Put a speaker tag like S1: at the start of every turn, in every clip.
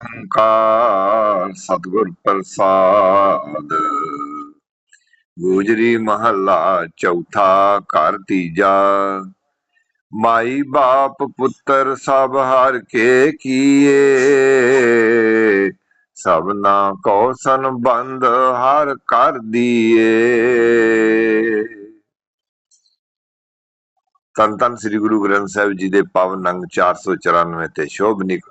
S1: ਓੰਕਾਰ ਸਤਿਗੁਰ ਪ੍ਰਸਾਦ। ਗੋਜਰੀ ਮਹੱਲਾ ਚੌਥਾ ਘਰ ਤੀਜਾ। ਮਾਈ ਬਾਪ ਪੁੱਤਰ ਸਭ ਹਰ ਕੇ ਕੀਏ। ਸਭਨਾ ਕੋ ਸੰਬੰਧ ਹਰ ਕਰ ਦੀਏ। ਤਨ ਤਨ ਸ੍ਰੀ ਗੁਰੂ ਗ੍ਰੰਥ ਸਾਹਿਬ ਜੀ ਦੇ ਪਾਵਨ ਅੰਗ 494 ਤੇ ਸ਼ੋਭਨਿਕ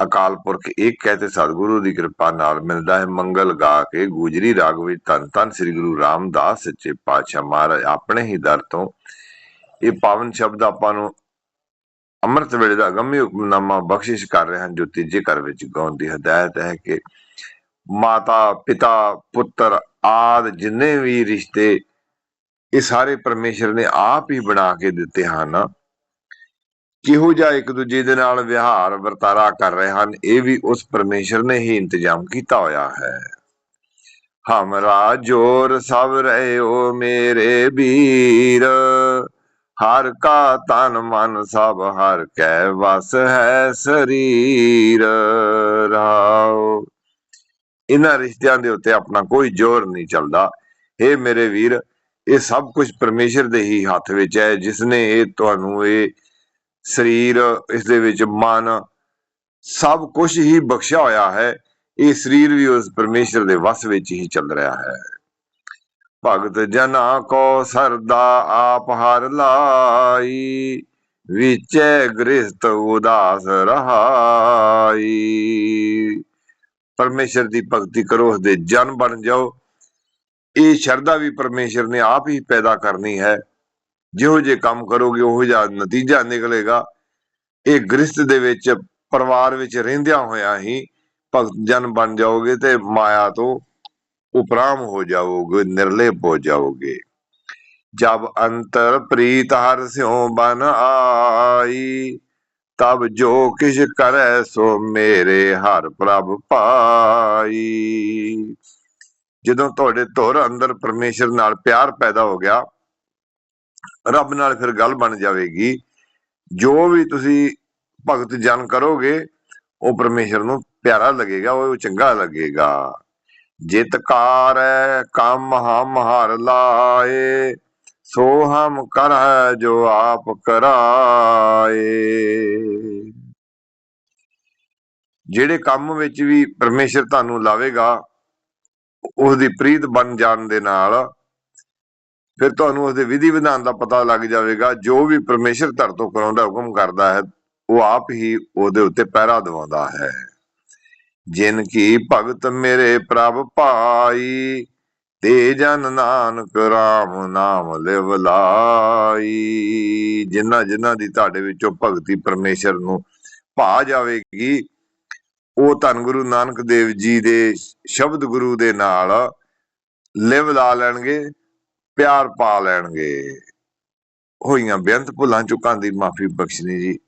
S1: ਅਕਾਲ ਪੁਰਖ ਇੱਕ ਹੈ ਤੇ ਸਤਿਗੁਰੂ ਦੀ ਕਿਰਪਾ ਨਾਲ ਮਿਲਦਾ ਹੈ ਮੰਗਲ ਗਾ ਕੇ ਗੁਜਰੀ ਰਾਗ ਵਿੱਚ ਧੰਨ ਧੰਨ ਸ੍ਰੀ ਗੁਰੂ ਰਾਮਦਾਸ ਸੱਚੇ ਪਾਤਸ਼ਾਹ ਮਹਾਰਾਜ। ਆਪਣੇ ਹੀ ਦਰ ਤੋਂ ਇਹ ਪਾਵਨ ਸ਼ਬਦ ਆਪਾਂ ਨੂੰ ਅੰਮ੍ਰਿਤ ਵੇਲੇ ਦਾ ਅਗੰਮੀ ਹੁਕਮਨਾਮਾ ਬਖਸ਼ਿਸ਼ ਕਰ ਰਹੇ ਹਨ, ਜੋ ਤੀਜੇ ਘਰ ਵਿੱਚ ਗਾਉਣ ਦੀ ਹਦਾਇਤ ਹੈ ਕਿ ਮਾਤਾ, ਪਿਤਾ, ਪੁੱਤਰ ਆਦ ਜਿੰਨੇ ਵੀ ਰਿਸ਼ਤੇ ਇਹ ਸਾਰੇ ਪਰਮੇਸ਼ਰ ਨੇ ਆਪ ਹੀ ਬਣਾ ਕੇ ਦਿੱਤੇ ਹਨ ਕਿਹੋ ਜਿਹਾ ਇੱਕ ਦੂਜੇ ਦੇ ਨਾਲ ਵਿਹਾਰ ਵਰਤਾਰਾ ਕਰ ਰਹੇ ਹਨ, ਇਹ ਵੀ ਉਸ ਪਰਮੇਸ਼ਰ ਨੇ ਹੀ ਇੰਤਜ਼ਾਮ ਕੀਤਾ ਹੋਇਆ ਹੈ। ਹਮਰਾ ਜੋਰ ਸਭ ਰਹਿਓ ਮੇਰੇ ਵੀਰ, ਹਰ ਕਾ ਤਨ ਮਨ ਸਭ ਹਰ ਕੈ ਵਸ ਹੈ ਸਰੀਰ, ਰਾਓ। ਇਹਨਾਂ ਰਿਸ਼ਤਿਆਂ ਦੇ ਉੱਤੇ ਆਪਣਾ ਕੋਈ ਜ਼ੋਰ ਨਹੀਂ ਚੱਲਦਾ। ਏ ਮੇਰੇ ਵੀਰ, ਇਹ ਸਭ ਕੁਝ ਪਰਮੇਸ਼ਰ ਦੇ ਹੀ ਹੱਥ ਵਿੱਚ ਹੈ ਜਿਸ ਨੇ ਇਹ ਤੁਹਾਨੂੰ ਇਹ ਸਰੀਰ ਇਸ ਦੇ ਵਿੱਚ ਮਨ ਸਭ ਕੁਝ ਹੀ ਬਖਸ਼ਿਆ ਹੋਇਆ ਹੈ। ਇਹ ਸਰੀਰ ਵੀ ਉਸ ਪਰਮੇਸ਼ਰ ਦੇ ਵਸ ਵਿੱਚ ਹੀ ਚੱਲ ਰਿਹਾ ਹੈ। ਭਗਤ ਜਨਾ ਕੋ ਸਰਦਾ ਆਪ ਹਰ ਲਾਈ, ਵਿਚੇ ਗ੍ਰਸਤ ਉਦਾਸ ਰਹਾਈ। ਪਰਮੇਸ਼ਰ ਦੀ ਭਗਤੀ ਕਰੋ ਉਸ ਦੇ ਜਨ ਬਣ ਜਾਓ। ਇਹ ਸ਼ਰਧਾ ਵੀ ਪਰਮੇਸ਼ਰ ਨੇ ਆਪ ਹੀ ਪੈਦਾ ਕਰਨੀ ਹੈ। ਜਿਹੋ ਜੇ ਕੰਮ ਕਰੋਗੇ, ਉਹੋ ਜਿਹਾ ਨਤੀਜਾ ਨਿਕਲੇਗਾ। ਇਹ ਗ੍ਰਸਤ ਦੇ ਵਿੱਚ, ਪਰਿਵਾਰ ਵਿੱਚ ਰਹਿੰਦਿਆਂ ਹੋਇਆਂ ਹੀ ਭਗਤ ਜਨ ਬਣ ਜਾਓਗੇ ਤੇ ਮਾਇਆ ਤੋਂ ਉਪਰਾਮ ਹੋ ਜਾਓਗੇ, ਨਿਰਲੇਪ ਹੋ ਜਾਓਗੇ। ਜਬ ਅੰਤਰ ਪ੍ਰੀਤ ਹਰ ਸਿਉ ਬਨ ਆਈ, ਤਬ ਜੋ ਕਿਛ ਕਰੈ, ਸੋ ਮੇਰੇ ਹਰ ਪ੍ਰਭ ਪਾਈ। ਜਦੋਂ ਤੁਹਾਡੇ ਧੁਰ ਅੰਦਰ ਪਰਮੇਸ਼ਰ ਨਾਲ ਪਿਆਰ ਪੈਦਾ ਹੋ ਗਿਆ ਰੱਬ ਨਾਲ ਫਿਰ ਗੱਲ ਬਣ ਜਾਵੇਗੀ। ਜੋ ਵੀ ਤੁਸੀਂ ਭਗਤ ਜਨ ਕਰੋਗੇ, ਉਹ ਪਰਮੇਸ਼ਰ ਨੂੰ ਪਿਆਰਾ ਲੱਗੇਗਾ, ਉਹ ਚੰਗਾ ਲੱਗੇਗਾ। ਜਿਤ ਕਾਰ ਕੰਮ ਹਮ ਹਰ ਲਾਏ, ਸੋ ਹਮ ਕਰ ਜੋ ਆਪ ਕਰਾਏ। ਜਿਹੜੇ ਕੰਮ ਵਿੱਚ ਵੀ ਪਰਮੇਸ਼ਰ ਤੁਹਾਨੂੰ ਲਾਵੇਗਾ ਉਸ ਦੀ ਪ੍ਰੀਤ ਬਣ ਜਾਣ ਦੇ ਨਾਲ ਫਿਰ ਤੁਹਾਨੂੰ ਉਸ ਦੇ ਵਿਧੀ ਵਿਧਾਨ ਦਾ ਪਤਾ ਲੱਗ ਜਾਵੇਗਾ, ਜੋ ਵੀ ਪਰਮੇਸ਼ਰ ਧਰ ਤੋਂ ਕਰਾਉਂਦਾ ਹੁਕਮ ਕਰਦਾ ਹੈ, ਉਹ ਆਪ ਹੀ ਉਹਦੇ ਉੱਤੇ ਪਹਿਰਾ ਦਿਵਾਉਂਦਾ ਹੈ। ਜਿਨ ਕੀ ਭਗਤ ਮੇਰੇ ਪ੍ਰਭ ਭਾਈ, ਤੇ ਜਨ ਨਾਨਕ ਰਾਮ ਨਾਮ ਲਿਵ ਲਾਈ। ਜਿਨ੍ਹਾਂ ਜਿਨ੍ਹਾਂ ਦੀ ਤੁਹਾਡੇ ਵਿੱਚੋਂ ਭਗਤੀ ਪਰਮੇਸ਼ਰ ਨੂੰ ਭਾ ਜਾਵੇਗੀ, ਉਹ ਧੰਨ ਗੁਰੂ ਨਾਨਕ ਦੇਵ ਜੀ ਦੇ ਸ਼ਬਦ ਗੁਰੂ ਦੇ ਨਾਲ ਲਿਵ ਲਾ ਲੈਣਗੇ। ਪਿਆਰ ਪਾ ਲੈਣਗੇ। ਹੋਈਆਂ ਬੇਅੰਤ ਭੁੱਲਾਂ ਚੁੱਕਾਂ ਦੀ ਮਾਫੀ ਬਖਸ਼ਣੀ ਜੀ।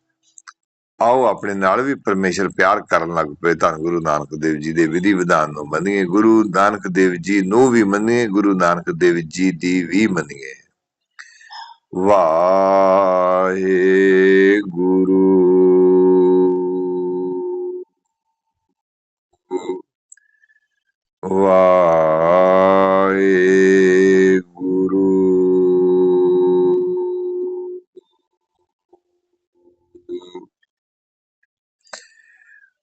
S1: ਆਓ ਆਪਣੇ ਨਾਲ ਵੀ ਪਰਮੇਸ਼ਰ ਪਿਆਰ ਕਰਨ ਲੱਗ ਪਏ। ਧੰਨ ਗੁਰੂ ਨਾਨਕ ਦੇਵ ਜੀ ਦੇ ਵਿਧੀ ਵਿਧਾਨ ਨੂੰ ਮੰਨੀਏ। ਗੁਰੂ ਨਾਨਕ ਦੇਵ ਜੀ ਨੂੰ ਵੀ ਮੰਨੀਏ। ਗੁਰੂ ਨਾਨਕ ਦੇਵ ਜੀ ਦੀ ਵੀ ਮੰਨੀਏ। ਵਾਹਿਗੁਰੂ।